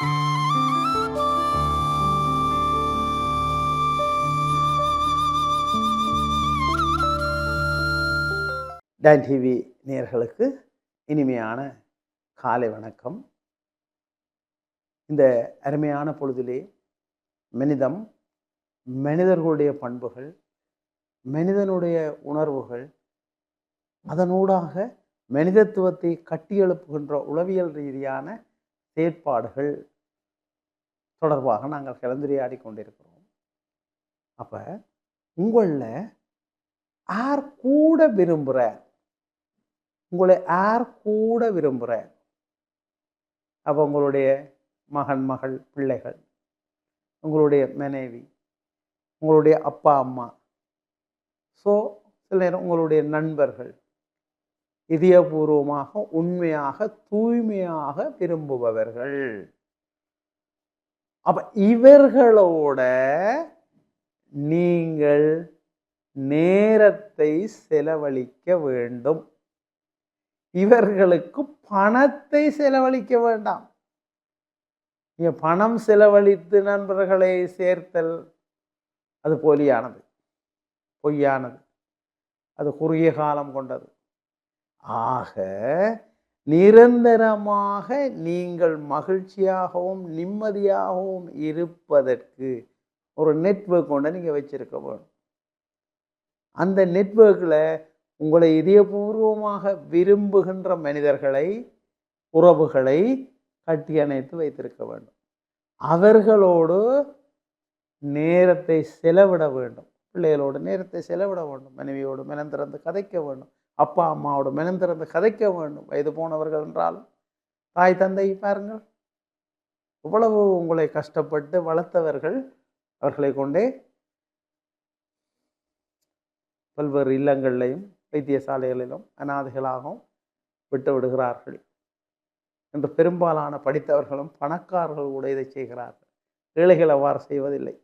Don TV நேர்களுக்கு இனிமையான காலை வணக்கம். இந்த அருமையான பொழுதிலே மனிதம் மனிதர்களுடைய பண்புகள் மனிதனுடைய உணர்வுகள் அதனூடாக மனிதத்துவத்தை கட்டியெழுப்புகின்ற உளவியல் ரீதியான செயற்பாடுகள் தொடர்பாக நாங்கள் கலந்துரையாடி கொண்டிருக்கிறோம். அப்போ உங்களில் யார் கூட விரும்புகிற உங்களை யார் கூட விரும்புகிற அப்போ உங்களுடைய மகன் மகள் பிள்ளைகள் உங்களுடைய மனைவி உங்களுடைய அப்பா அம்மா. ஸோ சில நேரம் உங்களுடைய நண்பர்கள் இதயபூர்வமாக உண்மையாக தூய்மையாக விரும்புபவர்கள். அப்ப இவர்களோட நீங்கள் நேரத்தை செலவழிக்க வேண்டும். இவர்களுக்கு பணத்தை செலவழிக்க வேண்டாம். நீங்க பணம் செலவழித்து நண்பர்களை சேர்த்தல் அது போலியானது பொய்யானது. அது குறுகிய காலம் கொண்டது. ஆக நிரந்தரமாக நீங்கள் மகிழ்ச்சியாகவும் நிம்மதியாகவும் இருப்பதற்கு ஒரு நெட்வொர்க் ஒன்று நீங்கள் வச்சுருக்க வேணும். அந்த நெட்வொர்க்கில் உங்களை இதயபூர்வமாக விரும்புகின்ற மனிதர்களை உறவுகளை கட்டி அணைத்து வைத்திருக்க வேண்டும். அவர்களோடு நேரத்தை செலவிட வேண்டும். பிள்ளைகளோடு நேரத்தை செலவிட வேண்டும். மனைவியோடு மனம் திறந்து கதைக்க வேண்டும். அப்பா அம்மாவோட மெனந்திறந்து கதைக்க வேண்டும். வயது போனவர்கள் என்றாலும் தாய் தந்தை பாருங்கள். இவ்வளவு உங்களை கஷ்டப்பட்டு வளர்த்தவர்கள் அவர்களை கொண்டே பல்வேறு இல்லங்களிலையும் வைத்தியசாலைகளிலும் அனாதைகளாகவும் விட்டு விடுகிறார்கள் என்று பெரும்பாலான படித்தவர்களும் பணக்காரர்கள் கூட இதை செய்கிறார்கள். ஏழைகள் அவ்வாறு செய்வதில்லை.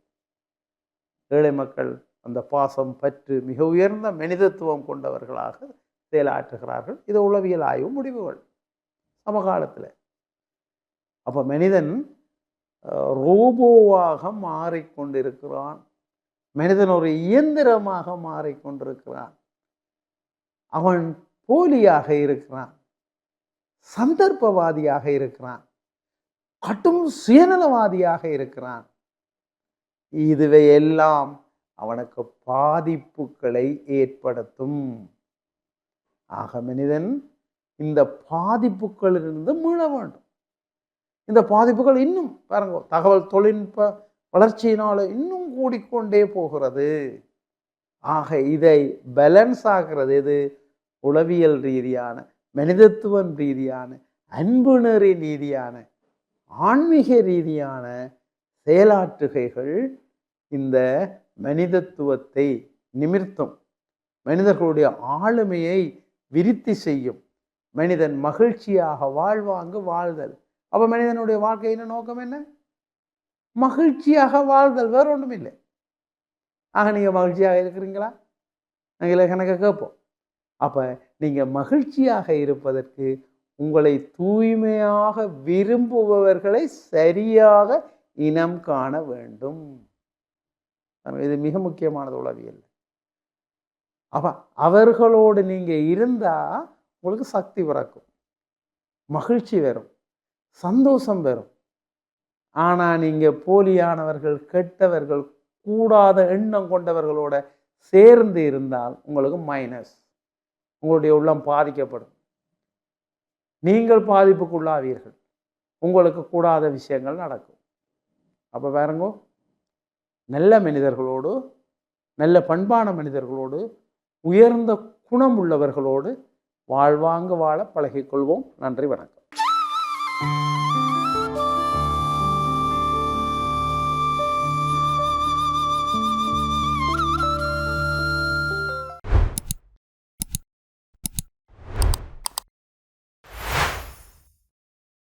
ஏழை மக்கள் அந்த பாசம் பற்று மிக உயர்ந்த மனிதத்துவம் கொண்டவர்களாக செயலாற்றுகிறார்கள். இது உளவியல் ஆய்வு முடிவுகள். சமகாலத்தில். அப்போ மனிதன் ரோபோவாக மாறிக்கொண்டிருக்கிறான். மனிதன் ஒரு இயந்திரமாக மாறிக்கொண்டிருக்கிறான். அவன் போலியாக இருக்கிறான். சந்தர்ப்பவாதியாக இருக்கிறான். கட்டும் சுயநலவாதியாக இருக்கிறான். இதுவையெல்லாம் அவனுக்கு பாதிப்புகளை ஏற்படுத்தும். ஆக மனிதன் இந்த பாதிப்புகளிலிருந்து மீள வேண்டும். இந்த பாதிப்புகள் இன்னும் பாருங்க தகவல் தொழில்நுட்ப வளர்ச்சியினால் இன்னும் கூடிக்கொண்டே போகிறது. ஆக இதை பேலன்ஸ் ஆகிறது எது? உளவியல் ரீதியான மனிதத்துவம் ரீதியான அன்புணரி ரீதியான ஆன்மீக ரீதியான செயலாற்றுகைகள் இந்த மனிதத்துவத்தை நிமிர்த்தும். மனிதர்களுடைய ஆளுமையை விருத்தி செய்யும். மனிதன் மகிழ்ச்சியாக வாழ்வாங்கு வாழ்தல். அப்போ மனிதனுடைய வாழ்க்கையின் நோக்கம் என்ன? மகிழ்ச்சியாக வாழ்தல் வேற ஒன்றும் இல்லை. ஆக நீங்கள் மகிழ்ச்சியாக இருக்கிறீங்களா? நாங்கள் கணக்க கேட்போம். அப்போ நீங்கள் மகிழ்ச்சியாக இருப்பதற்கு உங்களை தூய்மையாக விரும்புபவர்களை சரியாக இனம் காண வேண்டும். இது மிக முக்கியமானது உளவியல். அப்போ அவர்களோடு நீங்கள் இருந்தால் உங்களுக்கு சக்தி பிறக்கும். மகிழ்ச்சி வரும். சந்தோஷம் வரும். ஆனால் நீங்கள் போலியானவர்கள் கெட்டவர்கள் கூடாத எண்ணம் கொண்டவர்களோட சேர்ந்து இருந்தால் உங்களுக்கு மைனஸ் உங்களுடைய உள்ளம் பாதிக்கப்படும். நீங்கள் பாதிப்புக்குள்ளாவீர்கள். உங்களுக்கு கூடாத விஷயங்கள் நடக்கும். அப்போ பாருங்கோ நல்ல மனிதர்களோடு நல்ல பண்பான மனிதர்களோடு உயர்ந்த குணம் உள்ளவர்களோடு வாழ்வாங்க வாழ பழகிக்கொள்வோம் நன்றி வணக்கம்.